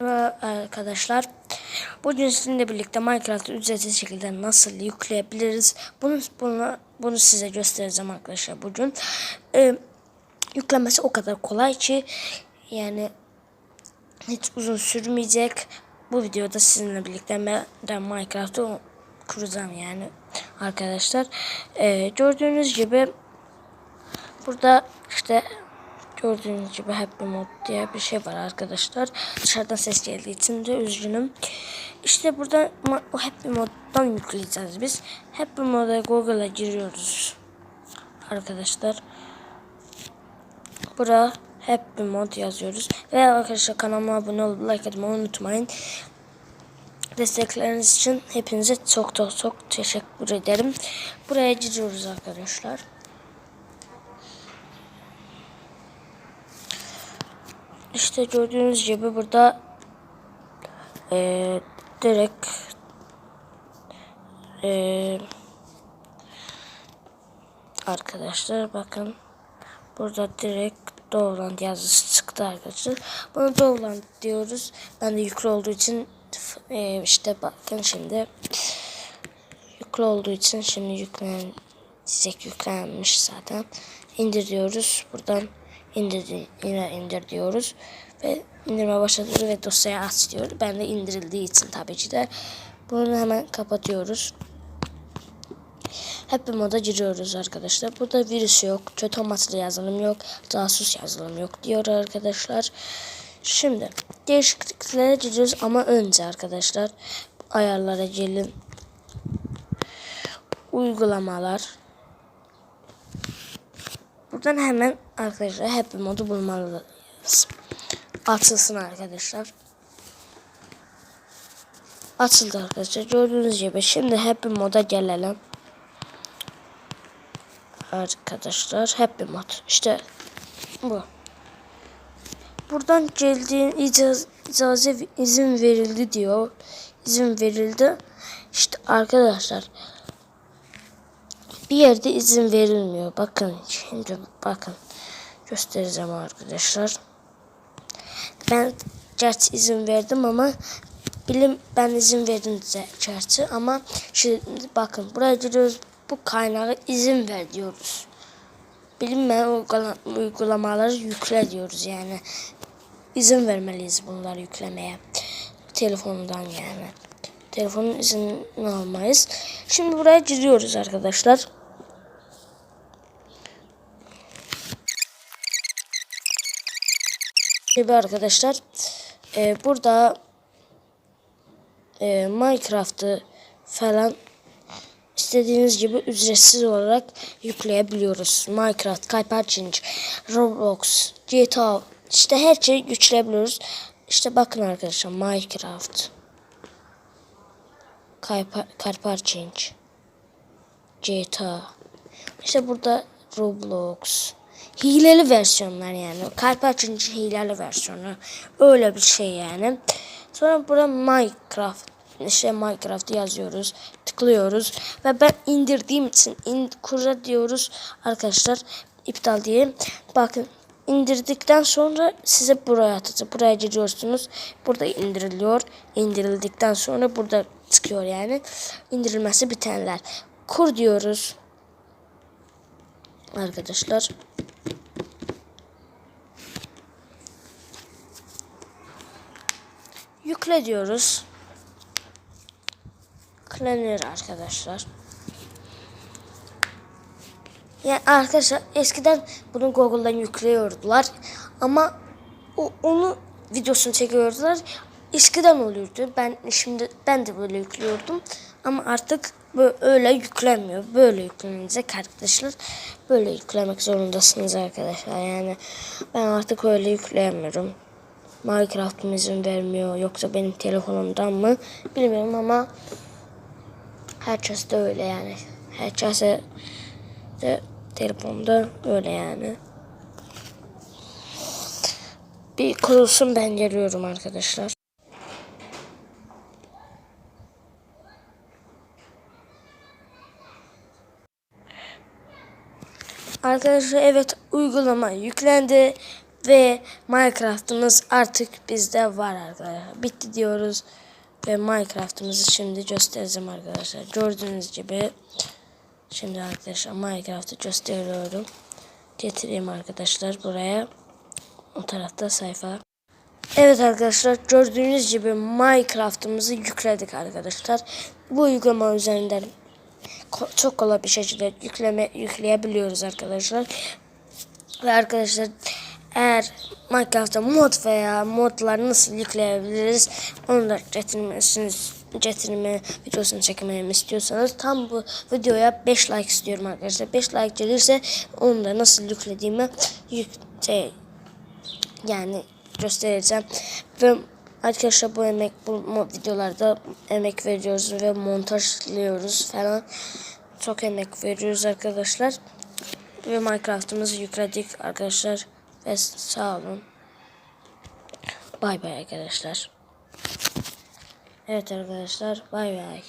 Arkadaşlar. Bugün sizinle birlikte Minecraft'ı ücretsiz şekilde nasıl yükleyebiliriz? Bunu bunu bunu size göstereceğim arkadaşlar bugün. Ee, yüklemesi o kadar kolay ki yani hiç uzun sürmeyecek. Bu videoda sizinle birlikte ben Minecraft'ı kuracağım yani arkadaşlar. Ee, gördüğünüz gibi burada işte Gördüğünüz gibi Happy Mod diye bir şey var arkadaşlar. Dışarıdan ses geldiği için de üzgünüm. İşte burada o Happy Mod'dan yükleyeceğiz biz. Happy Mod'a Google'a giriyoruz. Arkadaşlar. Bura Happy Mod yazıyoruz. Ve arkadaşlar kanalıma abone olup like atmayı unutmayın. Destekleriniz için hepinize çok çok çok teşekkür ederim. Buraya giriyoruz arkadaşlar. İşte gördüğünüz gibi burada e, direkt e, arkadaşlar bakın burada direkt Dovland yazısı çıktı arkadaşlar. Bunu Dovland diyoruz. Ben de yüklü olduğu için e, işte bakın şimdi yüklü olduğu için şimdi yüklen yüklenmiş zaten. İndir diyoruz. Buradan indir, yine indir diyoruz. Ve indirme başladı ve dosyayı aç diyor. Ben de indirildiği için tabii ki de bunu hemen kapatıyoruz. Happy moda giriyoruz arkadaşlar. Burada virüs yok, kötü amaçlı yazılım yok, casus yazılım yok diyor arkadaşlar. Şimdi değişikliklere giriyoruz ama önce arkadaşlar ayarlara gelin. Uygulamalar, Buradan hemen arkadaşlar Happy modu bulmalıyız. Açılsın arkadaşlar. Açıldı arkadaşlar. Gördüğünüz gibi şimdi Happy moda gelelim. Arkadaşlar Happy mod. İşte bu. Buradan geldiğin icaz, icaze izin verildi diyor. İzin verildi. İşte arkadaşlar bir yerde izin verilmiyor. Bakın şimdi bakın göstereceğim arkadaşlar. Ben gerçi izin verdim ama bilim ben izin verdim gerçi ama şimdi bakın buraya giriyoruz bu kaynağı izin ver diyoruz. Bilinmeyen uygulamaları yükle diyoruz yani. izin vermeliyiz bunları yüklemeye. Telefondan yani. Telefonun izni almayız. Şimdi buraya giriyoruz arkadaşlar. Gibi arkadaşlar e, burada e, Minecraft'ı falan istediğiniz gibi ücretsiz olarak yükleyebiliyoruz. Minecraft, Hyperchange, Roblox, GTA işte her şeyi yükleyebiliyoruz. İşte bakın arkadaşlar Minecraft, Hyperchange, GTA. İşte burada Roblox, hileli versiyonlar yani. Kalp açınca hileli versiyonu. Öyle bir şey yani. Sonra burada Minecraft işte Minecraft yazıyoruz. Tıklıyoruz. Ve ben indirdiğim için in, kura diyoruz. Arkadaşlar iptal diye. Bakın indirdikten sonra size buraya atacak. Buraya giriyorsunuz. Burada indiriliyor. İndirildikten sonra burada çıkıyor yani. İndirilmesi bitenler. Kur diyoruz. Arkadaşlar. Yükle diyoruz. Yüklenir arkadaşlar. Yani arkadaşlar eskiden bunu Google'dan yüklüyordular ama o, onu videosunu çekiyordular. Eskiden oluyordu. Ben şimdi ben de böyle yüklüyordum ama artık böyle öyle yüklenmiyor. Böyle yüklenecek arkadaşlar. Böyle yüklemek zorundasınız arkadaşlar. Yani ben artık öyle yükleyemiyorum. Minecraft'ım izin vermiyor yoksa benim telefonumdan mı bilmiyorum ama herkes de öyle yani. Herkes de telefonda öyle yani. Bir kurulsun ben geliyorum arkadaşlar. Arkadaşlar evet uygulama yüklendi. Ve Minecraft'ımız artık bizde var arkadaşlar. Bitti diyoruz. Ve Minecraft'ımızı şimdi göstereceğim arkadaşlar. Gördüğünüz gibi şimdi arkadaşlar Minecraft'ı gösteriyorum. Getireyim arkadaşlar buraya. O tarafta sayfa. Evet arkadaşlar gördüğünüz gibi Minecraft'ımızı yükledik arkadaşlar. Bu uygulama üzerinden çok kolay bir şekilde yükleme yükleyebiliyoruz arkadaşlar. Ve arkadaşlar eğer Minecraft'ta mod veya modlar nasıl yükleyebiliriz onu da getirmesiniz getirme videosunu çekmemi istiyorsanız tam bu videoya 5 like istiyorum arkadaşlar. 5 like gelirse onu da nasıl yüklediğimi yük şey, yani göstereceğim. Ve arkadaşlar bu emek bu videolarda emek veriyoruz ve montajlıyoruz falan. Çok emek veriyoruz arkadaşlar. Ve Minecraft'ımızı yükledik arkadaşlar. Ve sağ olun. Bay bay arkadaşlar. Evet arkadaşlar bay bay.